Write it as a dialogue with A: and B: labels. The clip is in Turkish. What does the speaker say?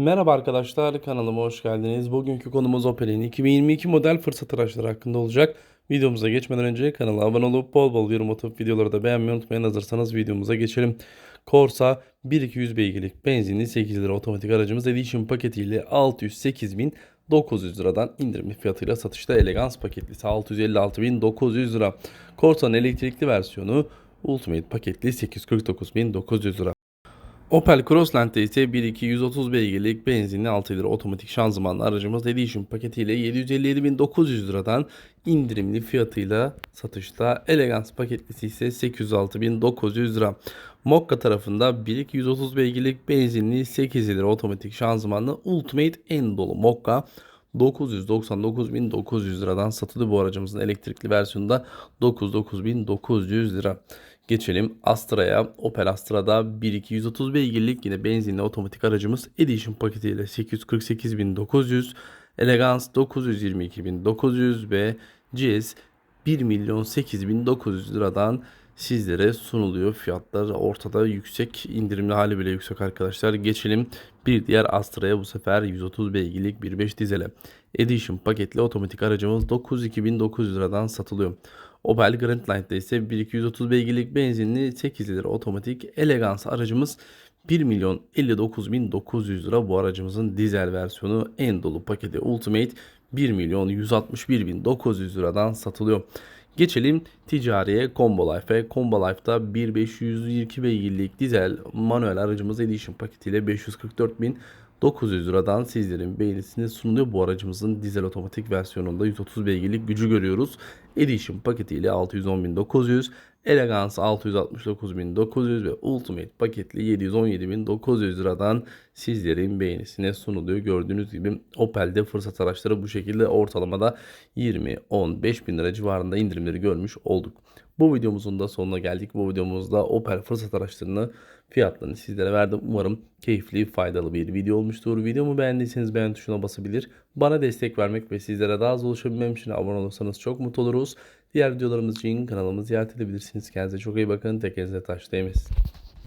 A: Merhaba arkadaşlar kanalıma hoş geldiniz. Bugünkü konumuz Opel'in 2022 model fırsat araçları hakkında olacak. Videomuza geçmeden önce kanala abone olup bol bol yorum atıp videoları da beğenmeyi unutmayın. Hazırsanız videomuza geçelim. Corsa 1200 beygirlik benzinli 8 lira otomatik aracımız Edition paketiyle 608.900 liradan indirimli fiyatıyla satışta elegans paketlisi 656.900 lira. Corsa'nın elektrikli versiyonu Ultimate paketli 849.900 lira. Opel Crossland'de ise 1.2 130 beygirlik benzinli 6 lira otomatik şanzımanlı aracımız Edition paketiyle 757.900 liradan indirimli fiyatıyla satışta. Elegans paketlisi ise 806.900 lira. Mokka tarafında 1.2 130 beygirlik benzinli 8 lira otomatik şanzımanlı Ultimate en dolu Mokka 999.900 liradan satıldı bu aracımızın elektrikli versiyonunda 99.900 lira. Geçelim Astra'ya. Opel Astra'da 1.2 130 beygirlik yine benzinli otomatik aracımız Edition paketiyle 848.900, Elegance 922.900 ve GS 1 milyon 8.900 liradan sizlere sunuluyor. Fiyatlar ortada yüksek indirimli hali bile yüksek arkadaşlar. Geçelim bir diğer Astra'ya bu sefer 130 beygirlik 1.5 dizele. Edition paketli otomatik aracımız 92900 liradan satılıyor. Opel Grand Line'da ise 1230 beygirlik benzinli 8 lira otomatik elegans aracımız 1 milyon 59 bin 900 lira bu aracımızın dizel versiyonu en dolu paketi Ultimate 1 milyon 161 bin 900 liradan satılıyor. Geçelim ticariye Combo Life'e. Combo Life'da 1522 beygirlik dizel manuel aracımız Edition paketiyle 544 bin 900 liradan sizlerin beğenisine sunuluyor. Bu aracımızın dizel otomatik versiyonunda 130 beygirlik gücü görüyoruz. Edition paketiyle 610.900, Elegance 669.900 ve Ultimate paketli 717.900 liradan sizlerin beğenisine sunuluyor. Gördüğünüz gibi Opel'de fırsat araçları bu şekilde ortalamada 20-15 bin lira civarında indirimleri görmüş olduk. Bu videomuzun da sonuna geldik. Bu videomuzda Opel fırsat araçlarını fiyatlarını sizlere verdim. Umarım keyifli, faydalı bir video olmuştur. Videomu beğendiyseniz beğen tuşuna basabilir. Bana destek vermek ve sizlere daha az ulaşabilmem için abone olursanız çok mutlu oluruz. Diğer videolarımız için kanalımızı ziyaret edebilirsiniz. Kendinize çok iyi bakın. Tekinize taş değmesin.